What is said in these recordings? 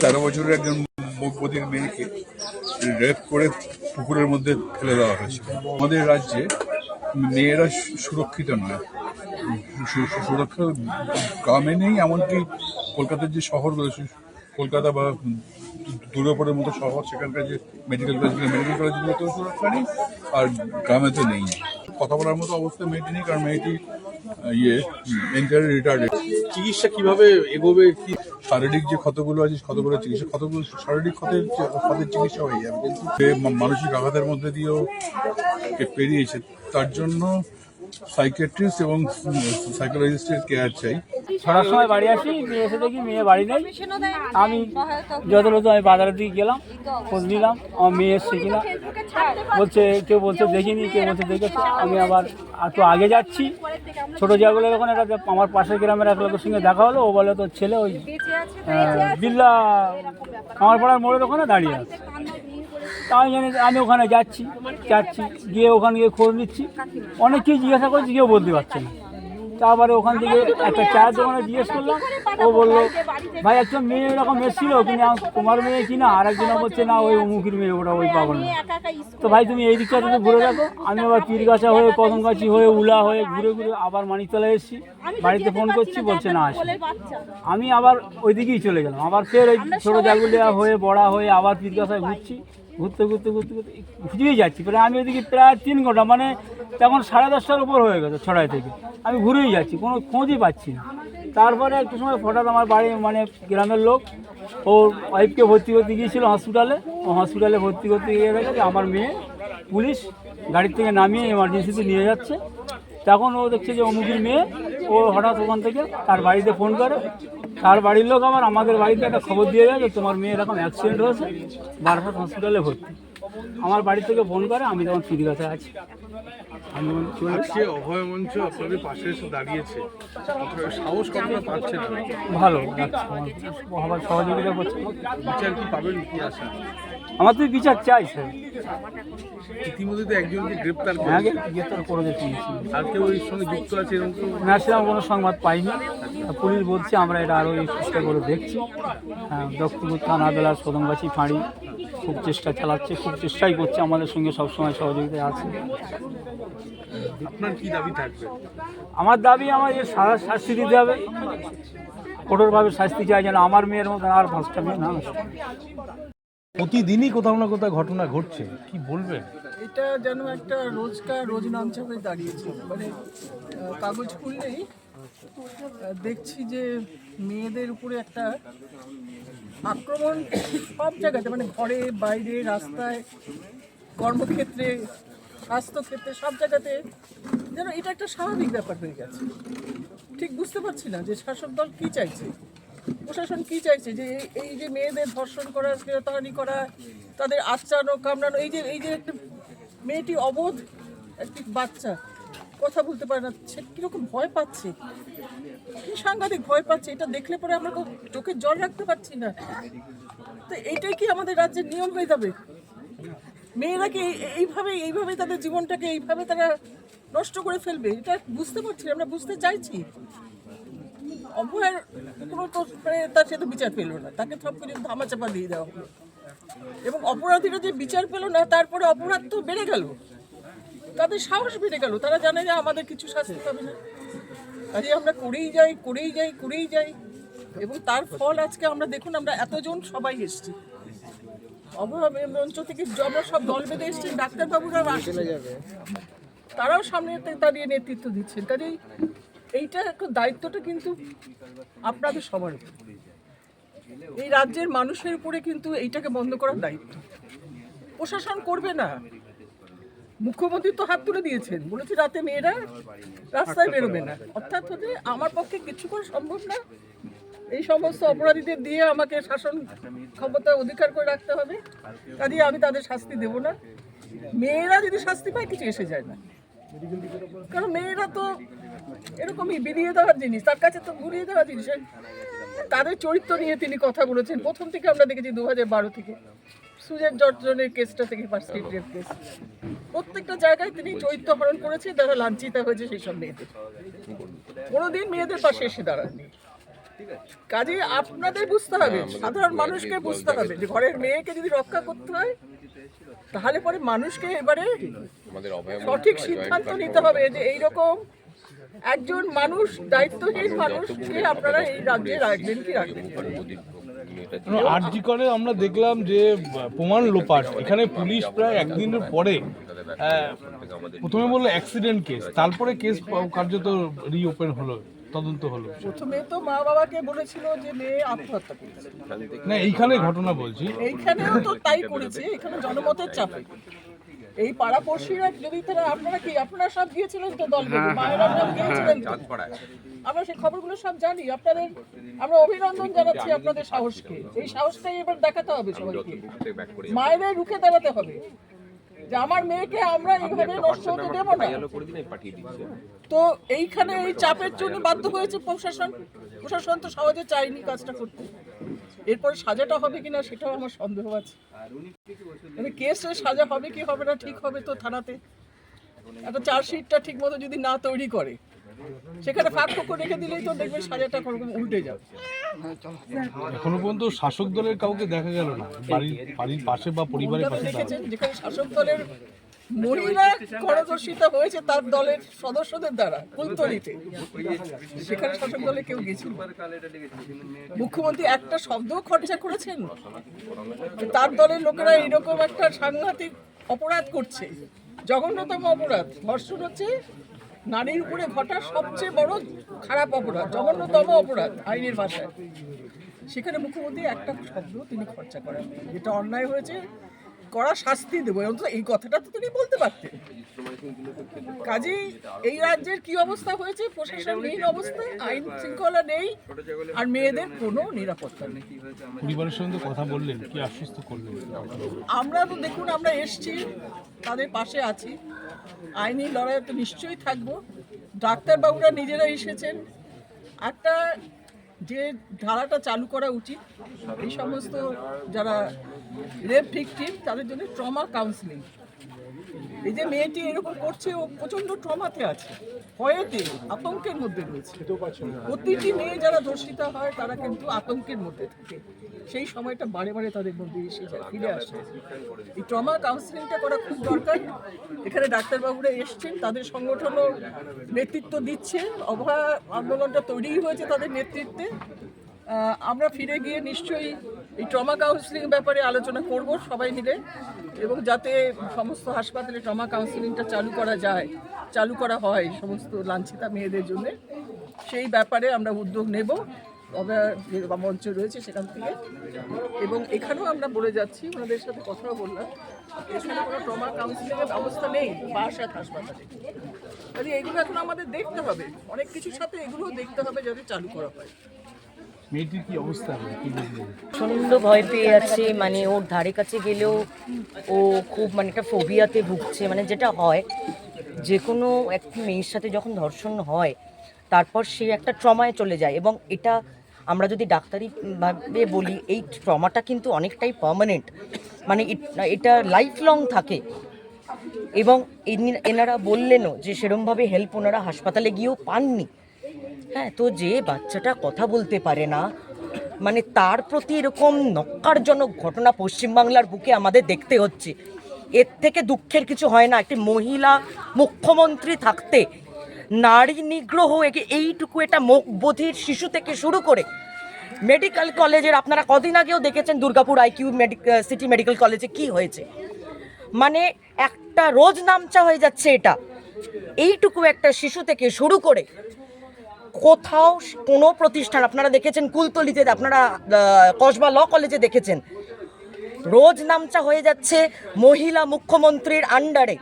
তেরো বছরের একজন বধির মেয়েকে রেপ করে পুকুরের মধ্যে ফেলে দেওয়া হয়েছে। আমাদের রাজ্যে মেয়েরা সুরক্ষিত নয়। সুরক্ষা গ্রামে নেই, এমনকি কলকাতার যে শহর রয়েছে, কলকাতা বা দুর্গাপুরের মতো শহর, সেখানকার যে মেডিকেল কলেজগুলো মেডিকেল কলেজগুলোতেও সুরক্ষা নেই, আর গ্রামে তো নেই। কথা বলার মতো অবস্থা মেয়েটি নেই কারণ মেয়েটি ইয়ে মেন্টালি রিটার্ডেড চিকিৎসা কীভাবে এগোবে কি শারীরিক যে ক্ষতগুলো আছে ক্ষতগুলো চিকিৎসা ক্ষতগুলো শারীরিক ক্ষতের ক্ষতের চিকিৎসা হয়ে যাবে। কিন্তু মানসিক আঘাতের মধ্যে দিয়েও পেরিয়েছে। তার জন্য সাইকিয়াট্রিস্ট এবং সাইকোলজিস্টের কেয়ার চাই। ছটার সময় বাড়ি আসি মেয়ে এসে দেখি মেয়ে বাড়ি নেই। আমি যত যথাযথ আমি বাজারের দিকে গেলাম, খোঁজ নিলাম, আমার মেয়ে এসছে কিনা। বলছে, কেউ বলছে দেখিনি, কেউ বলছে দেখেছে। আমি আবার একটু আগে যাচ্ছি। ছোটো জায়গাগুলোর ওখানে একটা আমার পাশের গ্রামের এক লোকের সঙ্গে দেখা হলো, ও বলে, তোর ছেলে ওই বিল্লা, আমার পাড়ার মোড়ের ওখানে দাঁড়িয়ে আছে। আমি জানি আমি ওখানে যাচ্ছি যাচ্ছি, গিয়ে ওখানে গিয়ে খোঁজ নিচ্ছি। অনেককেই জিজ্ঞাসা করছি, কেউ বলতে পারছে না। তারপরে ওখান থেকে একটা চায়ের দোকানে জিজ্ঞেস করলাম, ও বলল, ভাই, একজন মেয়ে এরকম এসেছিল কিন্তু তোমার মেয়ে কি না আর বলছে, না, ওই অমুকের মেয়ে, ওটা ওই পাগল না তো ভাই, তুমি এই দিকটা তুমি ঘুরে দেখো। আমি আবার পীরগাছা হয়ে, কদমগাছি হয়ে, উলা হয়ে ঘুরে ঘুরে আবার মানিকতলা এসেছি। বাড়িতে ফোন করছি, বলছে, না আসি আমি আবার ওই দিকেই চলে গেলাম। আবার ফের ওই ছোটো জাগুলিয়া হয়ে, বড়া হয়ে আবার পীরগাছায় ঘুরছি। ঘুরতে ঘুরতে ঘুরতে ঘুরতে ঘুরিয়ে যাচ্ছি। প্রায় আমি ওইদিকে প্রায় তিন ঘণ্টা মানে তখন সাড়ে দশটার উপর হয়ে গেছে ছড়াই থেকে। আমি ঘুরেই যাচ্ছি, কোনো খোঁজই পাচ্ছি না। তারপরে একটু সময় হঠাৎ আমার বাড়ি মানে গ্রামের লোক ওর ওয়াইফকে ভর্তি করতে গিয়েছিল হসপিটালে ও হসপিটালে ভর্তি করতে গিয়ে দেখে আমার মেয়ে পুলিশ গাড়ির থেকে নামিয়ে এমার্জেন্সিতে নিয়ে যাচ্ছে। তখন ও দেখছে যে অমুকের মেয়ে, ও হঠাৎ ওখান থেকে তার বাড়িতে ফোন করে। তার বাড়ির লোক আমার আমাদের বাড়িতে একটা খবর দিয়ে দেয় যে তোমার মেয়ে এরকম অ্যাক্সিডেন্ট হয়েছে বারাসাত হসপিটালে ভর্তি। আমার বাড়ি থেকে ফোন করে আমি তখন ফিরিগাতে আছি। আজকে অভয় মঞ্চ আপনাদের পাশে এসে দাঁড়িয়েছে। সাহস কতটা পাচ্ছে না। ভালো আবার সহযোগিতা করছে। বিচার কি পাবেন কি আশা? আমার তো বিচার চাই স্যার। ইতিমধ্যে তো একজনকে গ্রেপ্তার হ্যাঁ আগে গ্রেপ্তার করে দিয়েছি আর কেউ এর সঙ্গে যুক্ত আছে এরকম না সেরকম কোনো সংবাদ পাইনি। পুলিশ বলছে আমরা এটা আরও চেষ্টা করে দেখছি। হ্যাঁ দক্ষিণপুর থানা বেলা সদমগাছি ফাঁড়ি। খুব চেষ্টা চালাচ্ছে খুব চেষ্টাই করছে আমাদের সঙ্গে সবসময় সহযোগিতায় আছে। আপনার কি দাবি থাকবে? আমার দাবি আমার এর সারা শাস্তি দিতে হবে। কঠোরভাবে শাস্তি চাই যেন আমার মেয়ের মতো আর পাঁচটা মেয়ে না প্রতিদিনই কোথাও না কোথাও ঘটনা ঘটছে কি বলবেন? এটা যেন একটা রোজকার রোজ নামছা হয়ে দাঁড়িয়েছে। মানে কাগজ খুললেই দেখছি যে মেয়েদের উপরে একটা আক্রমণ সব জায়গাতে মানে ঘরে, বাইরে, রাস্তায়, কর্মক্ষেত্রে, স্বাস্থ্যক্ষেত্রে, সব জায়গাতে, যেন এটা একটা স্বাভাবিক ব্যাপার হয়ে গেছে। ঠিক বুঝতে পারছি না যে শাসক দল কী চাইছে? প্রশাসন কি চাইছে? যে এই- যে মেয়েদের ধর্ষণ করা, শ্লীলতাহানি করা, তাদের আচ্ছানো কামড়ানো, এই যে এই যে একটা মেয়েটি অবোধ একটি বাচ্চা কথা বলতে পারে না, সে কীরকম ভয় পাচ্ছে? কি সাংঘাতিক ভয় পাচ্ছে? এটা দেখলে পরে আমরা চোখে জল রাখতে পারছি না। তো এইটাই কি আমাদের রাজ্যের নিয়ম হয়ে যাবে? মেয়েরা কি এই- এইভাবে এইভাবে তাদের জীবনটাকে এইভাবে তারা নষ্ট করে ফেলবে? এটা বুঝতে পারছি আমরা বুঝতে চাইছি। অভয়ের কোনো তো মানে তার সে তো বিচার পেল না, তাকে সব কিছু ধামাচাপা দিয়ে দেওয়া হলো। এবং অপরাধীরা যে বিচার পেল না, তারপরে অপরাধ তো বেড়ে গেল। তাদের সাহস বেড়ে গেল। তারা জানে যে আমাদের কিছু শাস্তি পাবে না। কাজে আমরা করেই যাই করেই যাই করেই যাই। এবং তার ফল আজকে আমরা দেখুন আমরা এতজন সবাই এসছি। অভাব মঞ্চ থেকে আমরা সব দল বেঁধে এসছি ডাক্তারবাবুরা আসছে। তারাও সামনে দাঁড়িয়ে নেতৃত্ব দিচ্ছেন। কাজেই এইটা একটা দায়িত্বটা কিন্তু আপনাদের সবার উপর। এই রাজ্যের মানুষের উপরে কিন্তু এইটাকে বন্ধ করার দায়িত্ব। প্রশাসন করবে না। মুখ্যমন্ত্রী তো হাত তুলে দিয়েছেন। বলেছে রাতে মেয়েরা রাস্তায় বেরোবে না। অর্থাৎ হচ্ছে আমার পক্ষে কিছু করা সম্ভব না। এই সমস্ত অপরাধীদের দিয়ে আমাকে শাসন ক্ষমতা অধিকার করে রাখতে হবে। কাজে আমি তাদের শাস্তি দেব না। মেয়েরা যদি শাস্তি পায়, কিছু এসে যায় না। কারণ মেয়েরা তো এরকমই বিলিয়ে দেওয়ার জিনিস। তার কাছে তো ঘুরিয়ে দেওয়ার জিনিস। তাদের চরিত্র নিয়ে তিনি কথা বলেছেন। প্রথম থেকে আমরা দেখেছি দু হাজার বারো থেকে। সুজেন জর্জনের কেসটা থেকে ফার্স্ট রেপ কেস প্রত্যেকটা জায়গায় তিনি চরিত্র হরণ করেছেন যারা লাঞ্ছিত হয়েছে সেই সব মেয়েদের। কোনোদিন মেয়েদের পাশে এসে দাঁড়াননি। কাজে আপনাদের বুঝতে হবে সাধারণ মানুষকে বুঝতে হবে যে ঘরের মেয়েকে যদি রক্ষা করতে হয় তাহলে পরে মানুষকে এবারে সঠিক সিদ্ধান্ত নিতে হবে যে এইরকম একজন মানুষ দায়িত্বহীন মানুষকে আপনারা এই রাজ্যে রাখবেন। কি রাখবেন? আরজি করে আমরা দেখলাম যে প্রমাণ লোপাট। এখানে পুলিশ প্রায় একদিনের পরে প্রথমে বলল অ্যাক্সিডেন্ট কেস তারপরে কেস কার্যত রিওপেন হলো তদন্ত হলো। প্রথমে তো মা বাবাকে বলেছিল যে মেয়ে আত্মহত্যা করেছে। না এইখানে ঘটনা বলছি। এইখানেও তো তাই করেছে এখানে জনমতের চাপে। এই পাড়াপড়শিরা যদি তারা আপনারা কি আপনারা সব গিয়েছিলেন তো দল বেঁধে, মায়েরা সব গিয়েছিলেন আমরা সেই খবরগুলো সব জানি। আপনাদের আমরা অভিনন্দন জানাচ্ছি আপনাদের সাহসকে। এই সাহসটাই এবার দেখাতে হবে সবাইকে। মায়েদের রুখে দাঁড়াতে হবে। যে আমার মেয়েকে আমরা এইভাবে নষ্ট হতে দেবো না। তো এইখানে এই চাপের জন্য বাধ্য হয়েছে প্রশাসন। প্রশাসন তো সহজে চাইনি কাজটা করতে। এরপর সাজাটা হবে কিনা সেটাও আমার সন্দেহ আছে। মানে কেসের সাজা হবে কি হবে না ঠিক হবে তো থানাতে। একটা চার্জশিটটা ঠিক মতো যদি না তৈরি করে সেখানে ফাঁক রেখে দিলেই তো দেখবেন সাজাটা কোনোরকম উল্টে যাবে এখনও পর্যন্ত শাসক দলের কাউকে দেখা গেল না। বাড়ির বাড়ির পাশে বা পরিবারের পাশে দেখেছেন? যেখানে শাসক দলের মহিলা করদর্শিতা হয়েছে তার দলের সদস্যদের দ্বারা কুলতলিতে। সেখানে শাসক দলে কেউ গেছিল মুখ্যমন্ত্রী একটা শব্দও খরচা করেছেন? তার দলের লোকেরা এরকম একটা সাংঘাতিক অপরাধ করছে। জঘন্যতম অপরাধ। ধর্ষণ হচ্ছে নারীর উপরে ঘটা সবচেয়ে বড় খারাপ অপরাধ, জঘন্যতম অপরাধ আইনের ভাষায়। সেখানে মুখ্যমন্ত্রী একটা শব্দ তিনি খরচা করেন। যেটা অন্যায় হয়েছে কড়া শাস্তি দেবো অন্তত এই কথাটা তো তিনি বলতে পারতেন। কাজেই এই রাজ্যের কি অবস্থা হয়েছে? প্রশাসনহীন অবস্থা আইন শৃঙ্খলা নেই আর মেয়েদের কোনো নিরাপত্তা নেই। পরিবারের সঙ্গে কথা বললেন কি আশ্বস্ত করলেন? আমরা তো দেখুন আমরা এসছি তাদের পাশে আছি। আইনি লড়াইয়ে তো নিশ্চয়ই থাকব। ডাক্তারবাবুরা নিজেরা এসেছেন। একটা যে ধারাটা চালু করা উচিত এই সমস্ত যারা রেপ ভিকটিম, তাদের জন্য ট্রমা কাউন্সিলিং। এই যে মেয়েটি এরকম করছে, ও প্রচণ্ড ট্রমাতে আছে। ভয়েতে আতঙ্কের মধ্যে রয়েছে। প্রতিটি মেয়ে যারা ধর্ষিতা হয়, তারা কিন্তু আতঙ্কের মধ্যে থাকে। সেই সময়টা বারে বারে তাদের মধ্যে এসে যায়, ফিরে আসে। এই ট্রমা কাউন্সিলিংটা করা খুব দরকার। এখানে ডাক্তারবাবুরা এসছেন, তাদের সংগঠনও নেতৃত্ব দিচ্ছে অভয়া আন্দোলনটা তৈরি হয়েছে তাদের নেতৃত্বে। আমরা ফিরে গিয়ে নিশ্চয়ই এই ট্রমা কাউন্সিলিং ব্যাপারে আলোচনা করব সবাই মিলে এবং যাতে সমস্ত হাসপাতালে ট্রমা কাউন্সিলিংটা চালু করা যায়, চালু করা হয় সমস্ত লাঞ্ছিতা মেয়েদের জন্য। সেই ব্যাপারে আমরা উদ্যোগ নেব। তবে মঞ্চ রয়েছে সেখান থেকে। এবং এখানেও আমরা বলে যাচ্ছি, ওনাদের সাথে কথাও বললাম, এখানে কোনো ট্রমা কাউন্সিলিংয়ের ব্যবস্থা নেই বাসাত হাসপাতালে। কাজে এগুলো এখন আমাদের দেখতে হবে। অনেক কিছুর সাথে এগুলোও দেখতে হবে যাতে চালু করা হয়। মেয়েটির কি অবস্থা? প্রচণ্ড ভয় পেয়ে আছে মানে ওর ধারে কাছে গেলেও ও খুব মানে একটা ফোবিয়াতে ভুগছে মানে যেটা হয় যে কোনো একটি মেয়ের সাথে যখন ধর্ষণ হয়, তারপর সে একটা ট্রমায় চলে যায় এবং এটা আমরা যদি ডাক্তারি ভাবে বলি, এই ট্রমাটা কিন্তু অনেকটাই পার্মানেন্ট মানে এটা লাইফ লং থাকে। এবং এনারা বললেনও যে সেরমভাবে হেল্প ওনারা হাসপাতালে গিয়েও পাননি। হ্যাঁ তো যে বাচ্চাটা কথা বলতে পারে না মানে তার প্রতি এরকম নক্কারজনক ঘটনা পশ্চিমবাংলার বুকে আমাদের দেখতে হচ্ছে। এর থেকে দুঃখের কিছু হয় না, একটি মহিলা মুখ্যমন্ত্রী থাকতে নারী নিগ্রহ একে- এইটুকু এটা মুখ বধির শিশু থেকে শুরু করে মেডিকেল কলেজের আপনারা কদিন আগেও দেখেছেন দুর্গাপুর আইকিউ সিটি মেডিকেল কলেজে কি হয়েছে? মানে একটা রোজ নামচা হয়ে যাচ্ছে এটা। এইটুকু একটা শিশু থেকে শুরু করে কোথাও কোনো প্রতিষ্ঠান, আপনারা দেখেছেন কুলতলিতে, আপনারা কসবা ল কলেজে দেখেছেন, রোজ নামচা হয়ে যাচ্ছে মহিলা মুখ্যমন্ত্রীর আন্ডারে।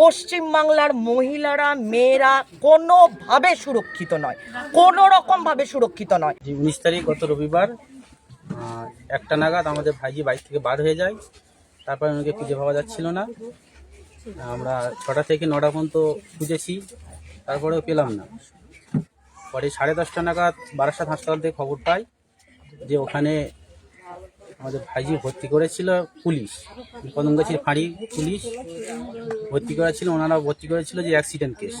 পশ্চিমবাংলার মহিলারা, মেয়েরা কোনোভাবে সুরক্ষিত নয় কোনো রকমভাবে সুরক্ষিত নয়। উনিশ তারিখ, গত রবিবার একটা নাগাদ আমাদের ভাইজি বাইক থেকে বার হয়ে যায়। তারপরে ওনাকে খুঁজে পাওয়া যাচ্ছিল না। আমরা ছটা থেকে নটা পর্যন্ত খুঁজেছি, তারপরেও পেলাম না। পরে সাড়ে দশটা নাগাদ বারাসাত হাসপাতাল থেকে খবর পাই যে ওখানে আমাদের ভাইজি ভর্তি করেছিল পুলিশ কদমগাছির ফাঁড়ি পুলিশ ভর্তি করেছিল ওনারা ভর্তি করেছিল যে অ্যাক্সিডেন্ট কেস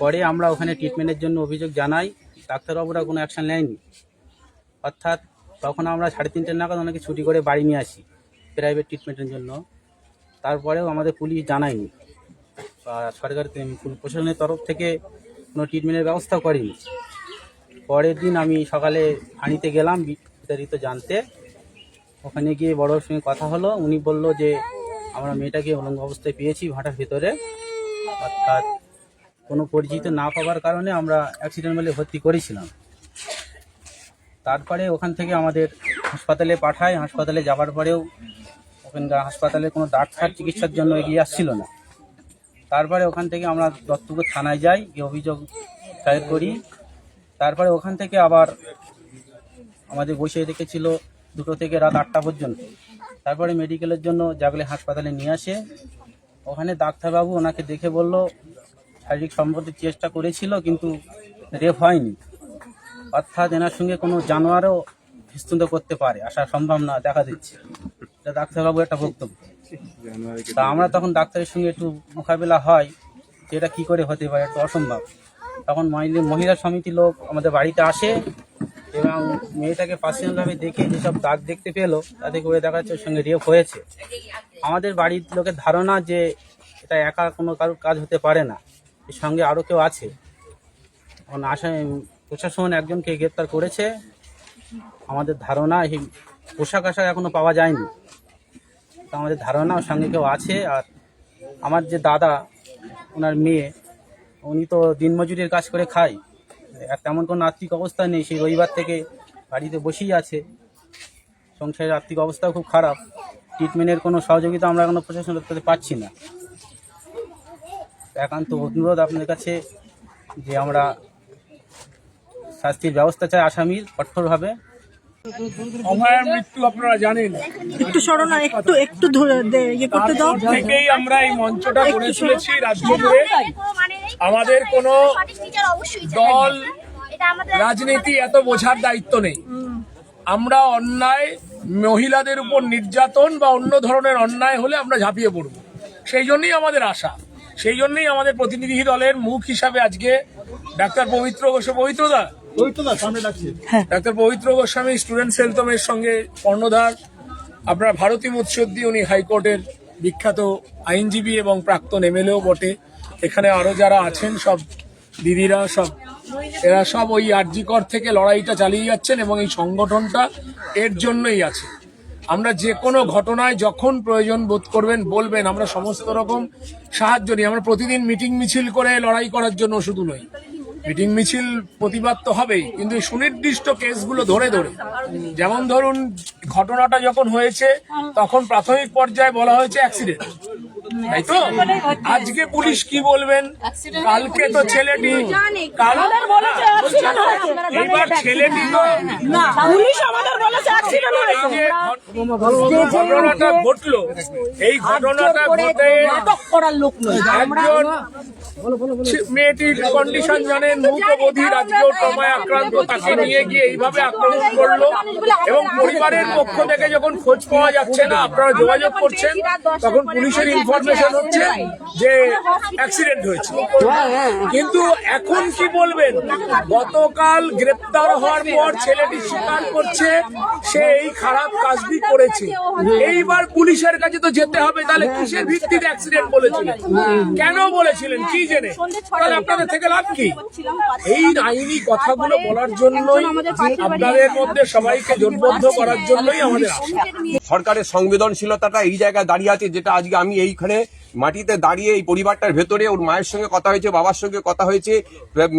পরে আমরা ওখানে ট্রিটমেন্টের জন্য অভিযোগ জানাই, ডাক্তারবাবুরা কোনো অ্যাকশন নেয়নি। অর্থাৎ তখন আমরা সাড়ে তিনটে নাগাদ অনেকে ছুটি করে বাড়ি নিয়ে আসি প্রাইভেট ট্রিটমেন্টের জন্য। তারপরেও আমাদের পুলিশ জানায়নি। সরকার প্রশাসনের তরফ থেকে কোনো ট্রিটমেন্টের ব্যবস্থা করেনি। পরের দিন আমি সকালে ফাঁড়িতে গেলাম বিস্তারিত জানতে। ওখানে গিয়ে বড়োর সঙ্গে কথা হলো। উনি বলল যে, আমরা মেয়েটাকে উলঙ্গ অবস্থায় পেয়েছি ভাটার ভেতরে। অর্থাৎ কোনো পরিচিত না পাওয়ার কারণে আমরা অ্যাক্সিডেন্ট বলে ভর্তি করেছিলাম। তারপরে ওখান থেকে আমাদের হাসপাতালে পাঠায়। হাসপাতালে যাওয়ার পরেও ওখানকার হাসপাতালে কোনো ডাক্তার চিকিৎসার জন্য এগিয়ে আসছিল না। তারপরে ওখান থেকে আমরা দত্তপুর থানায় যাই, গিয়ে অভিযোগ দায়ের করি। তারপরে ওখান থেকে আবার আমাদের বসে রেখেছিল দুটো থেকে রাত আটটা পর্যন্ত। তারপরে মেডিকেলের জন্য জাগলে হাসপাতালে নিয়ে আসে। ওখানে ডাক্তারবাবু ওনাকে দেখে বলল, শারীরিক সম্পর্কের চেষ্টা করেছিল কিন্তু রেপ হয়নি। অর্থাৎ এনার সঙ্গে কোনো জানোয়ারও বিস্তুত করতে পারে আসার সম্ভাবনা দেখা দিচ্ছে। এটা ডাক্তারবাবু একটা বক্তব্য। তা আমরা তখন ডাক্তারের সঙ্গে একটু মোকাবিলা হয় যে এটা কী করে হতে পারে একটু অসম্ভব। তখন মহিলা সমিতি লোক আমাদের বাড়িতে আসে এবং মেয়েটাকে পার্সোনালভাবে দেখে যেসব দাগ দেখতে পেল তাতে করে দেখা যাচ্ছে ওর সঙ্গে রেপ হয়েছে। আমাদের বাড়ির লোকের ধারণা যে এটা একা কোনো কারোর কাজ হতে পারে না, এর সঙ্গে আরও কেউ আছে। এখন আশা প্রশাসন একজনকে গ্রেপ্তার করেছে। আমাদের ধারণা এই পোশাক আশাক এখনও পাওয়া যায়নি। তো আমাদের ধারণা সঙ্গে কেউ আছে? আর আমার যে দাদা, ওনার মেয়ে, উনি তো দিনমজুরির কাজ করে খায়। আর তেমন কোনো আর্থিক অবস্থা নেই। সেই রবিবার থেকে বাড়িতে বসেই আছে। সংসারের আর্থিক অবস্থাও খুব খারাপ। ট্রিটমেন্টের কোনো সহযোগিতা আমরা এখনও প্রশাসনের থেকে পাচ্ছি না। একান্ত অনুরোধ আপনাদের কাছে যে আমরা শাস্তির ব্যবস্থা চাই আসামির কঠোরভাবে। অভয়ের মৃত্যু আপনারা জানেন। একটু সরনা একটু একটু ধরে ইয়ে করতে দাও। থেকেই আমরা এই মঞ্চটা গড়ে তুলেছি রাজ্য জুড়ে। আমাদের কোনো দল রাজনীতি এত বোঝার দায়িত্ব নেই। আমরা অন্যায় মহিলাদের উপর নির্যাতন বা অন্য ধরনের অন্যায় হলে আমরা ঝাঁপিয়ে পড়ব। সেই জন্যই আমাদের আশা। সেই জন্যই আমাদের প্রতিনিধি দলের মুখ হিসাবে আজকে ডাক্তার পবিত্র গোস্বামী পবিত্রদা ডাক্তার পবিত্র গোস্বামী স্টুডেন্ট সেলতমের সঙ্গে কর্ণধার। আপনার ভারতী মুৎসদ্দি উনি হাইকোর্টের বিখ্যাত আইনজীবী এবং প্রাক্তন এমএলএও বটে। এখানে আরও যারা আছেন সব দিদিরা সব এরা সব ওই আরজিকর থেকে লড়াইটা চালিয়ে যাচ্ছেন এবং এই সংগঠনটা এর জন্যই আছে। আমরা যে কোনো ঘটনায় যখন প্রয়োজন বোধ করবেন বলবেন। আমরা সমস্ত রকম সাহায্য নিই। আমরা প্রতিদিন মিটিং মিছিল করে লড়াই করার জন্য শুধু নই। মিটিং মিছিল প্রতিবাদ তো হবেই কিন্তু সুনির্দিষ্ট কেসগুলো ধরে ধরে। যেমন ধরুন ঘটনাটা যখন হয়েছে তখন প্রাথমিক পর্যায়ে বলা হয়েছে অ্যাক্সিডেন্ট তাই তো? আজকে পুলিশ কি বলবেন? কালকে তো ছেলেটি এবার ছেলেটি তো পুলিশ আমাদের বলেছে অ্যাক্সিডেন্ট এই যে ঘট- ঘটনাটা ঘটলো। এই ঘটনাটা ঘটে করার লোক নয় একজন মেয়েটির কন্ডিশন জানেন? মুখবধির আজকেও টমায় আক্রান্ত তাকে নিয়ে গিয়ে এইভাবে আক্রমণ করল এবং পরিবারের পক্ষ থেকে যখন খোঁজ পাওয়া যাচ্ছে না আপনারা যোগাযোগ করছেন তখন পুলিশের ইনফরমেশন হচ্ছে যে অ্যাক্সিডেন্ট হয়েছে। কিন্তু এখন কি বলবেন? গতকাল গ্রেপ্তার হওয়ার পর ছেলেটি স্বীকার করছে সে এই খারাপ কাজটি করেছে। এইবার পুলিশের কাছে তো যেতে হবে তাহলে কিসের ভিত্তিতে অ্যাক্সিডেন্ট বলেছিলেন? কেন বলেছিলেন? কি জেনে? তাহলে আপনাদের থেকে লাভ কি? এই আইনি কথাগুলো বলার জন্যই আপনাদের মধ্যে সবাইকে জোটবদ্ধ করার জন্যই আমাদের সরকারের সংবেদনশীলতাটা এই জায়গায় দাঁড়িয়ে আছে যেটা আজকে আমি এইখানে মাটিতে দাঁড়িয়ে এই পরিবারটার ভেতরে ওর মায়ের সঙ্গে কথা হয়েছে বাবার সঙ্গে কথা হয়েছে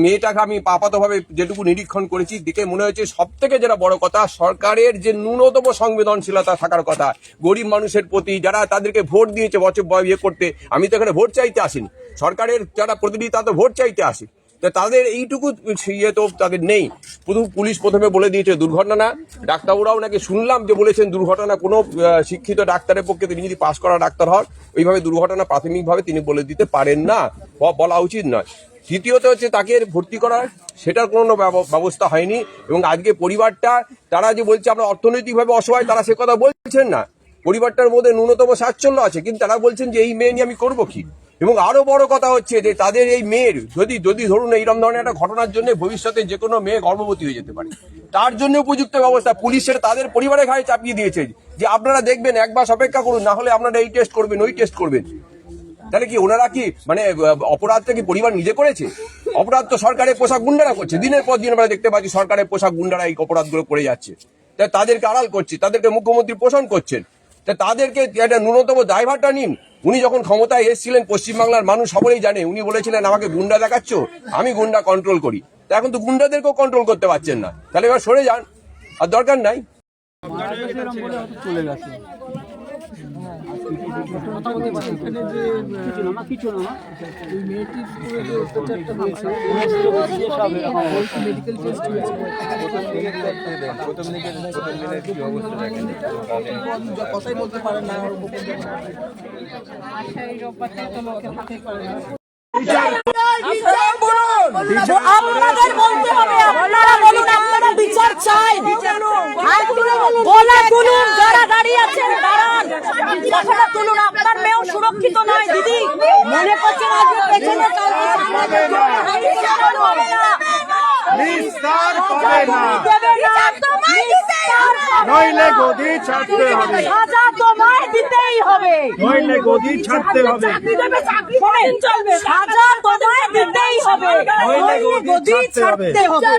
মেয়েটাকে আমি আপাতভাবে যেটুকু নিরীক্ষণ করেছি দেখে মনে হয়েছে সব থেকে যেটা বড় কথা সরকারের যে ন্যূনতম সংবেদনশীলতা থাকার কথা গরিব মানুষের প্রতি যারা তাদেরকে ভোট দিয়েছে বছর বয় ইয়ে করতে আমি তো এখানে ভোট চাইতে আসিনি। সরকারের যারা প্রতিনিধি তারা তো ভোট চাইতে আসে। তো তাদের এইটুকু ইয়ে তো তাদের নেই। শুধু পুলিশ প্রথমে বলে দিয়েছে দুর্ঘটনা না, ডাক্তারবাবুরাও নাকি শুনলাম যে বলেছেন দুর্ঘটনা কোনো শিক্ষিত ডাক্তারের পক্ষে তিনি যদি পাশ করা ডাক্তার হন, ওইভাবে দুর্ঘটনা প্রাথমিকভাবে তিনি বলে দিতে পারেন না। বলা উচিত নয়। দ্বিতীয়ত হচ্ছে তাকে ভর্তি করার, সেটার কোনো ব্যবস্থা হয়নি এবং আজকে পরিবারটা, তারা যে বলছে আমরা অর্থনৈতিকভাবে অসহায়, তারা সে কথা বলছেন না। পরিবারটার মধ্যে ন্যূনতম সাচ্ছল্য আছে, কিন্তু তারা বলছেন যে এই মেয়ে নিয়ে আমি করব কি? এবং আরও বড় কথা হচ্ছে যে তাদের এই মেয়ের, যদি যদি ধরুন এইরকম ধরনের একটা ঘটনার জন্য ভবিষ্যতে যে কোনো মেয়ে গর্ভবতী হয়ে যেতে পারে, তার জন্য উপযুক্ত ব্যবস্থা পুলিশের তাদের পরিবারের ঘাড়ে চাপিয়ে দিয়েছে, যে আপনারা দেখবেন এক মাস অপেক্ষা করুন, না হলে আপনারা এই টেস্ট করবেন, ওই টেস্ট করবেন। তাহলে কি ওনারা কি মানে অপরাধটা কি পরিবার নিজে করেছে? অপরাধ তো সরকারের পোশাক গুন্ডারা করছে, দিনের পর দিন আমরা দেখতে পাচ্ছি সরকারের পোশাক গুন্ডারা এই অপরাধগুলো করে যাচ্ছে। তাই তাদেরকে আড়াল করছে, তাদেরকে মুখ্যমন্ত্রী পোষণ করছেন। তাদেরকে একটা ন্যূনতম দায়ভারটা নিন উনি যখন ক্ষমতায় এসেছিলেন, পশ্চিমবাংলার মানুষ সবাই জানে, উনি বলেছিলেন, আমাকে গুন্ডা দেখাচ্ছ, আমি গুন্ডা কন্ট্রোল করি। তা এখন তো গুন্ডাদেরকেও কন্ট্রোল করতে পারছেন না। তাহলে এবার সরে যান, আর দরকার নাই। চলে গেছে। এখানে যে কিছু না কিছু না ওই মেয়েটির উপরে যে অত্যাচারটা হয়েছে মেডিকেল টেস্ট হয়েছে। কথাই বলতে পারে না ওর গোপন আচ্ছা এই রোববারটা তো লোকে হতেই পারে না আপনাদের বলতে হবে আপনারা বলুন আপনারা বিচার চাই। গলা তুলুন যারা দাঁড়িয়ে আছেন দাঁড়ান। কথাটা তুলুন আপনার মেয়েও সুরক্ষিত নয় দিদি। মনে করছেন আজকে পেছনে কালকে সামনে নইলে গদি ছাড়তে হবে। সাজা তোমায় দিতেই হবে। নইলে গদি ছাড়তে হবে। সাজা তোমায় দিতেই হবে। নইলে গদি ছাড়তে হবে।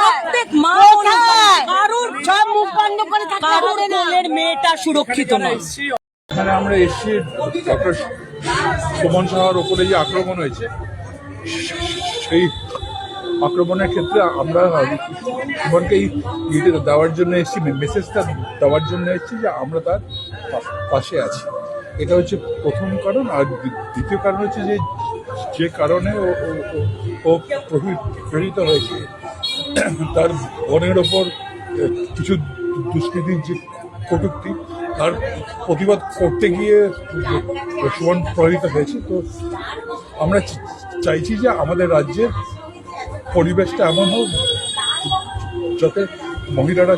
প্রত্যেক মা কারুর সব মুখ বন্ধ করে হবে মেয়েটা সুরক্ষিত নয়। এখানে আমরা এসেছি ডক্টর সুমন সাহার ওপরে যে আক্রমণ হয়েছে সেই আক্রমণের ক্ষেত্রে আমরা সুমনকে এই ইয়েটা দেওয়ার জন্য এসেছি মেসেজটা দেওয়ার জন্য এসেছি যে আমরা তার পাশে আছি। এটা হচ্ছে প্রথম কারণ। আর দ্বিতীয় কারণ হচ্ছে যে যে কারণে ও ও হয়েছে। তার বোনের ওপর কিছু দুষ্কৃতির যে কটূক্তি, তার প্রতিবাদ করতে গিয়ে সুমন প্রভাবিত হয়েছে। তো আমরা চাইছি যে আমাদের রাজ্যের পরিবেশটা এমন হোক যাতে মহিলারা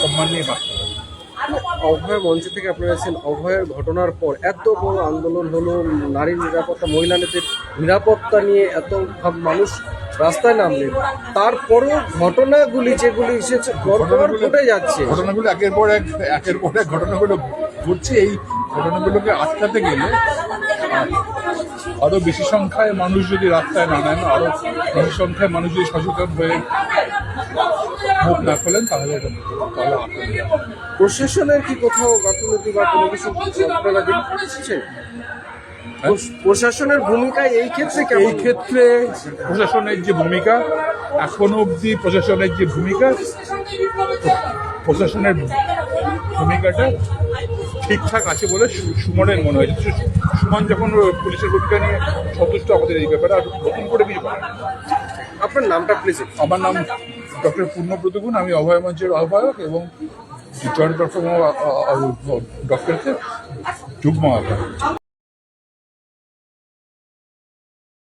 সম্মান নিয়ে বাঁচতে পারে অভয় মঞ্চ থেকে আপনারা এসেছেন। অভয়ের ঘটনার পর এত বড় আন্দোলন হলো নারীর নিরাপত্তা মহিলাদের নিরাপত্তা নিয়ে এত মানুষ রাস্তায় নামলেন। তারপরেও ঘটনাগুলি যেগুলি এসেছে ঘটে যাচ্ছে। ঘটনাগুলো একের পর এক একের পর এক ঘটনাগুলো ঘটছে। এই ঘটনাগুলোকে আটকাতে গেলে আহ, আরও বেশি সংখ্যায় মানুষ যদি রাস্তায় না নেন আরও বেশি সংখ্যায় মানুষ যদি সচেতন হয়ে মুখ না খোলেন তাহলে এটা তাহলে প্রশাসনের কি কোথাও গাফিলতি বা কোনো কিছু আপনারা দেখছেন প্রশাসনের ভূমিকা এই ক্ষেত্রে এই ক্ষেত্রে প্রশাসনের যে ভূমিকা এখনও অবধি প্রশাসনের যে ভূমিকা প্রশাসনের ভূমিকাটা ঠিকঠাক আছে বলে সুমনের মনে হয় সুমন যখন পুলিশের ভূমিকা নিয়ে সন্তুষ্ট আমাদের এই ব্যাপারে আর নতুন করে কিছু বলার আপনার নামটা প্লিজ আমার নাম ডক্টর পূর্ণব্রত গুণ আমি অভয় মঞ্চের আহ্বায়ক এবং জয়েন্ট ডক্টর ডক্টরকে যুগ্ম আহ্বায়ক।